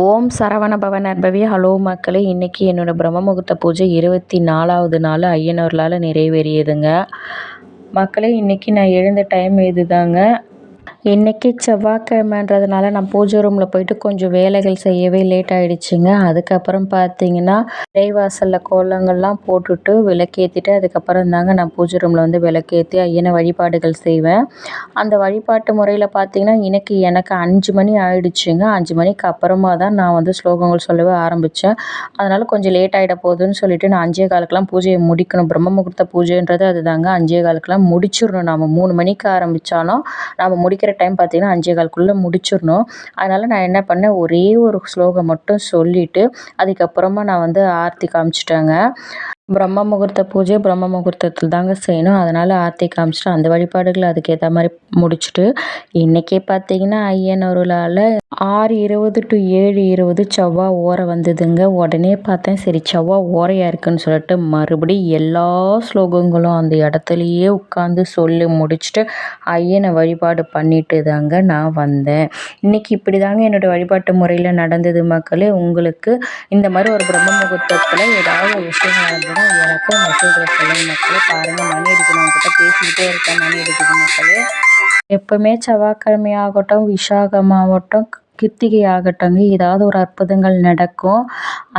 ஓம் சரவண பவ நற்பவி ஹலோ மக்களே. இன்றைக்கி என்னோடய பிரம்ம முகூர்த்த பூஜை இருபத்தி நாலாவது நாள். ஐயனூர்லால் நிறைவேறியதுங்க. மக்களே இன்றைக்கி நான் எழுந்த டைம் இதுதாங்க. இன்றைக்கி செவ்வாய்க்கிழமைன்றதுனால நான் பூஜை ரூமில் போயிட்டு கொஞ்சம் வேலைகள் செய்யவே லேட் ஆகிடுச்சிங்க அதுக்கப்புறம் பார்த்தீங்கன்னா வாசலில் கோலங்கள்லாம் போட்டுட்டு விளக்கேற்றிட்டு அதுக்கப்புறம் தாங்க நான் பூஜை ரூமில் வந்து விளக்கேற்றி ஐயனை வழிபாடுகள் செய்வேன். அந்த வழிபாட்டு முறையில் பார்த்தீங்கன்னா இன்னைக்கு எனக்கு அஞ்சு மணி ஆயிடுச்சுங்க. அஞ்சு மணிக்கு அப்புறமா தான் நான் வந்து ஸ்லோகங்கள் சொல்லவே ஆரம்பித்தேன் அதனால் கொஞ்சம் லேட் ஆகிட போகுதுன்னு சொல்லிட்டு நான் அஞ்சே காலுக்கெல்லாம் பூஜையை முடிக்கணும். பிரம்ம முகூர்த்த பூஜைன்றது அதுதாங்க. அஞ்சே காலுக்கெல்லாம் முடிச்சிடணும். நம்ம மூணு மணிக்கு ஆரம்பித்தாலும் நம்ம முடிக்கிற டைம் பார்த்திங்கன்னா அஞ்சே கால்குள்ளே முடிச்சிடணும். அதனால் நான் என்ன பண்ணேன் ஒரே ஒரு ஸ்லோகம் மட்டும் சொல்லிவிட்டு அதுக்கப்புறமா நான் வந்து ஆர்த்தி காமிச்சிட்டேங்க. பிரம்ம முகூர்த்த பூஜை பிரம்ம முகூர்த்தத்தில் தாங்க செய்யணும். அதனால் ஆர்த்தி காமிச்சிட்டு அந்த வழிபாடுகளை அதுக்கேற்ற மாதிரி முடிச்சுட்டு இன்றைக்கே பார்த்தீங்கன்னா ஐயன் அருளால் ஆறு இருபது டு ஏழு இருபது செவ்வாய் ஓரை வந்ததுங்க. உடனே பார்த்தேன் சரி செவ்வாய் ஓரையாக இருக்குன்னு சொல்லிட்டு மறுபடியும் எல்லா ஸ்லோகங்களும் அந்த இடத்துலையே உட்காந்து சொல்லி முடிச்சுட்டு ஐயனை வழிபாடு பண்ணிட்டு தாங்க நான் வந்தேன். இன்றைக்கி இப்படி தாங்க என்னோடய வழிபாட்டு முறையில் நடந்தது மக்களே. உங்களுக்கு இந்த மாதிரி ஒரு பிரம்ம முகூர்த்தத்தில் ஏதாவது ஒரு விஷயம் நடந்தது எனக்கும் மெசேஜ் சொல்லுங்கள் மக்களே பாருங்கள் மணி அடிக்கணும். அவங்ககிட்ட பேசிக்கிட்டே இருக்கேன் மணி அடிக்குது மக்களே. எப்போவுமே செவ்வாய்க்கிழமையாகட்டும் ஆகட்டும் கிருத்திகை ஆகட்டுங்க ஏதாவது ஒரு அற்புதங்கள் நடக்கும்.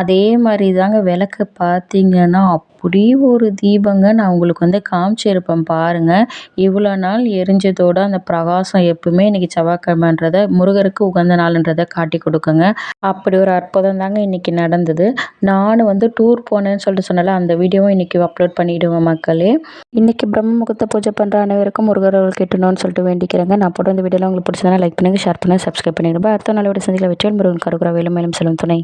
அதே மாதிரி தாங்க விளக்கு பார்த்தீங்கன்னா அப்படி ஒரு தீபங்க நான் உங்களுக்கு வந்து காமிச்சிருப்பேன் பாருங்கள் இவ்வளோ நாள் எரிஞ்சதோட அந்த பிரகாசம் எப்பவுமே இன்றைக்கி செவ்வாய்க்கிழமைன்றதை முருகருக்கு உகந்த நாளுன்றதை காட்டி கொடுக்குங்க. அப்படி ஒரு அற்புதம் தாங்க இன்றைக்கி நடந்தது. நானும் வந்து டூர் போனேன்னு சொல்லிட்டு சொன்னால அந்த வீடியோவும் இன்றைக்கி அப்லோட் பண்ணிவிடுவேன் மக்களே. இன்றைக்கி பிரம்ம முகத்தை பூஜை பண்ணுற அனைவருக்கும் முருகர் அவர்கள் சொல்லிட்டு வேண்டிக்கிறேங்க. நான் போட்டு அந்த வீடியோவில் உங்களுக்கு பிடிச்சதான லைக் பண்ணுங்கள் ஷேர் பண்ணுங்கள் சப்ஸ்கிரைப் பண்ணிடுங்க. அடுத்த நாளோட சந்திக்கல வெற்றியல் முருகன் கருகுற வேலும் மேலும் செல்லும் துணை